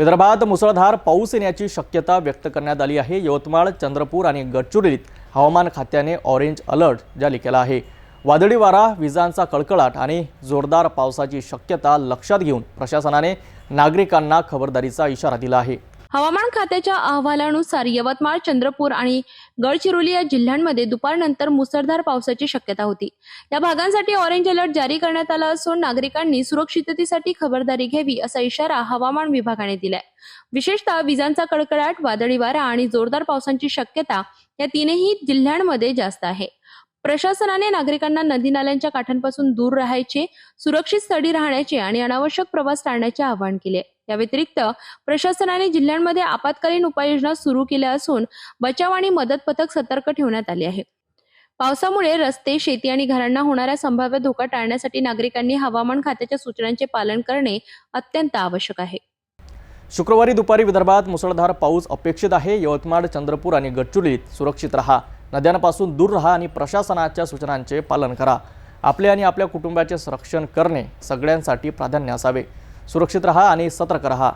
विदर्भात मुसळधार पाऊस येण्याची शक्यता व्यक्त करण्यात आली आहे. यवतमाळ चंद्रपूर आणि गडचिरोलीत हवामान खात्याने ऑरेंज अलर्ट जारी केला आहे. वादळी वारा विजांचा कळकळाट आणि जोरदार पावसाची शक्यता लक्षात घेऊन प्रशासनाने नागरिकांना खबरदारीचा इशारा दिला आहे. हवामान खात्याच्या अहवालानुसार यवतमाळ चंद्रपूर आणि गडचिरोली या जिल्ह्यांमध्ये दुपारनंतर मुसळधार पावसाची शक्यता होती. या भागांसाठी ऑरेंज अलर्ट जारी करण्यात आला असून नागरिकांनी सुरक्षिततेसाठी खबरदारी घ्यावी असा इशारा हवामान विभागाने दिलाय. विशेषतः विजांचा कडकडाट वादळी वारा आणि जोरदार पावसांची शक्यता या तीनही जिल्ह्यांमध्ये जास्त आहे. प्रशासनाने नागरिकांना नदी नाल्यांच्या काठांपासून दूर राहायचे सुरक्षित स्थळी राहण्याचे आणि अनावश्यक प्रवास टाळण्याचे आवाहन केले. या व्यतिरिक्त प्रशासनाने जिल्ह्यांमध्ये आपत्कालीन उपाययोजना सुरू केल्या असून बचाव आणि मदत पथक सतर्क ठेवण्यात आले आहे. पावसामुळे रस्ते शेती आणि घरांना होणारा संभाव्य धोका टाळण्यासाठी नागरिकांनी हवामान खात्याच्या सूचनांचे पालन करणे अत्यंत आवश्यक आहे. शुक्रवारी दुपारी विदर्भात मुसळधार पाऊस अपेक्षित आहे. यवतमाळ चंद्रपूर आणि गडचुलीत सुरक्षित रहा. नद्यांपासून दूर राहा आणि प्रशासनाच्या सूचनांचे पालन करा. आपले आणि आपल्या कुटुंबाचे संरक्षण करणे सगळ्यांसाठी प्राधान्य असावे. सुरक्षित रहा आणि सतर्क रहा.